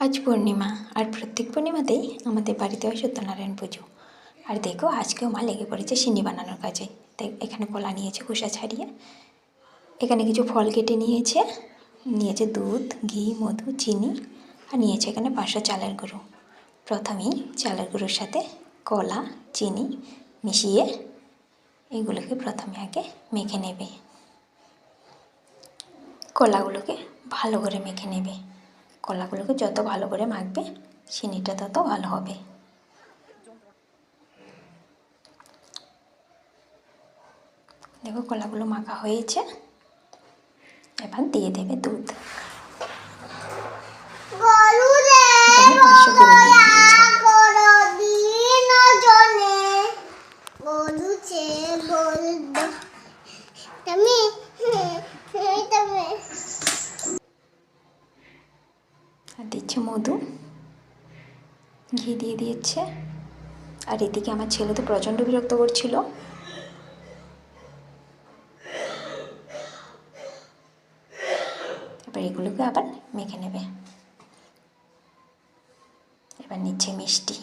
আজ পূর্ণিমা, আর প্রত্যেক পূর্ণিমাতেই আমাদের বাড়িতে হয় সত্যনারায়ণ পুজো। আর দেখো, আজকেও মা লেগে পড়েছে সিন্নি বানানোর কাজে। তাই এখানে কলা নিয়েছে, খোসা ছাড়িয়ে। এখানে কিছু ফল কেটে নিয়েছে। নিয়েছে দুধ, ঘি, মধু, চিনি, আর নিয়েছে এখানে পাঁচশো চালের গুঁড়ো। প্রথমেই চালের গুঁড়োর সাথে কলা, চিনি মিশিয়ে এগুলোকে প্রথমে আগে মেখে নেবে। কলাগুলোকে ভালো করে মেখে নেবে। কলাগুলোকে যত ভালো করে মাখবে চিনিটা তত ভালো হবে। দেখো কলাগুলো মাখা হয়েছে। এবার দিয়ে দেবে দুধ। পাঁচশো গরু দুধ দিয়েছে আর দিচ্ছে মধু ঘি দিয়ে দিয়েছে। আর এদিকে আমার ছেলে তো প্রচণ্ড বিরক্ত করছিল। এবার এগুলোকে আবার মেখে নেবে। এবার নিচ্ছে মিষ্টি।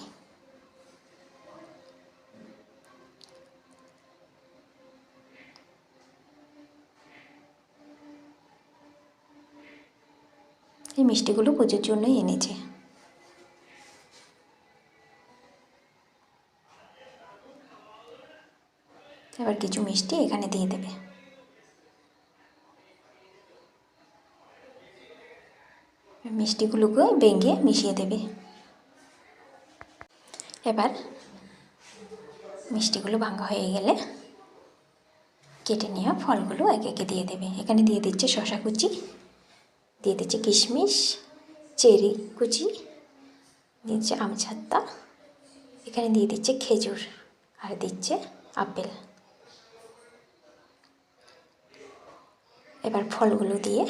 এই মিষ্টিগুলো পুজোর জন্যই এনেছে। এবার কিছু মিষ্টি এখানে দিয়ে দেবে। মিষ্টিগুলোকে বেঙ্গে মিশিয়ে দেবে। এবার মিষ্টিগুলো ভাঙা হয়ে গেলে কেটে নেওয়া ফলগুলো একে একে দিয়ে দেবে। এখানে দিয়ে দিচ্ছে শশা কুচি। দিয়ে দিচ্ছি কিশমিশ, চেরি কুচি, দিচ্ছে আমছাত্তা, এখানে দিয়ে দিচ্ছে খেজুর আর দিচ্ছে আপেল। এবার ফলগুলো দিয়ে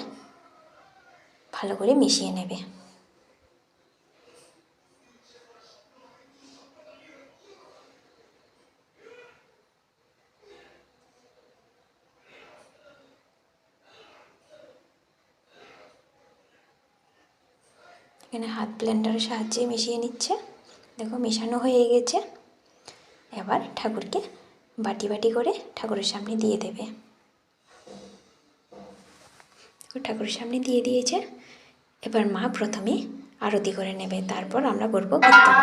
ভালো করে মিশিয়ে নেবে। এখানে হাত ব্লেন্ডারের সাহায্যে মিশিয়ে নিচ্ছে। দেখো, মেশানো হয়ে গেছে। এবার ঠাকুরকে বাটি বাটি করে ঠাকুরের সামনে দিয়ে দেবে। ঠাকুরের সামনে দিয়ে দিয়েছে। এবার মা প্রথমে আরতি করে নেবে, তারপর আমরা করব কীর্তন।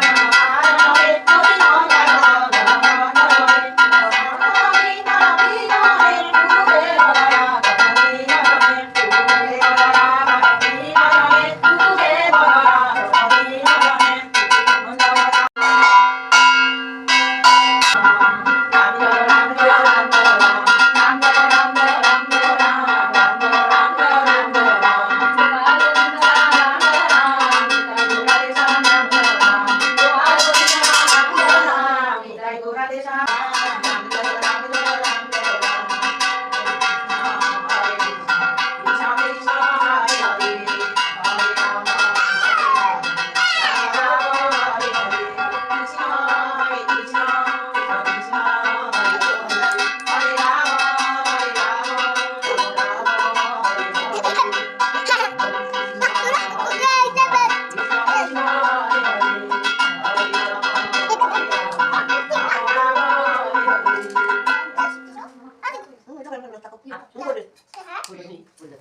ராம் 好不过去小孩儿不能不能